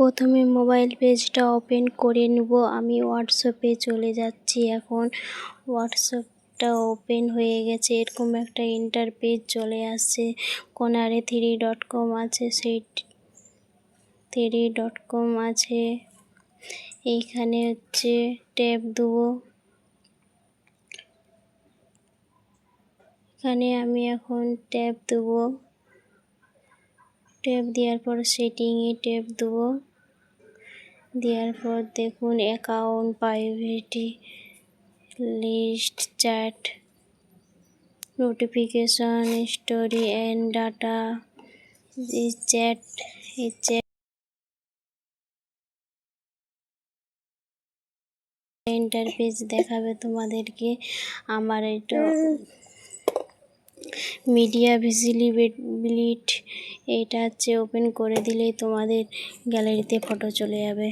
প্রথমে মোবাইল পেজটা ওপেন করে নেব। আমি হোয়াটসঅ্যাপে চলে যাচ্ছি এখন। হোয়াটসঅ্যাপটা ওপেন হয়ে গেছে। এরকম একটা ইন্টারপেজ চলে আসছে। কোনারে থ্রি ডট কম আছে, সেই থ্রি ডট কম আছে। এইখানে হচ্ছে ট্যাব দেবো। এখানে আমি এখন ট্যাব দেবো। ট্যাব দেওয়ার পর সেটিংয়ে ট্যাব দেবো। দেওয়ার পর দেখুন account privacy list chat notification story and data chat chat interface দেখাবে তোমাদেরকে। আমার এটা মিডিয়া ভিজিবিলিট এটা হচ্ছে ওপেন করে দিলেই তোমাদের গ্যালারিতে ফটো চলে যাবে।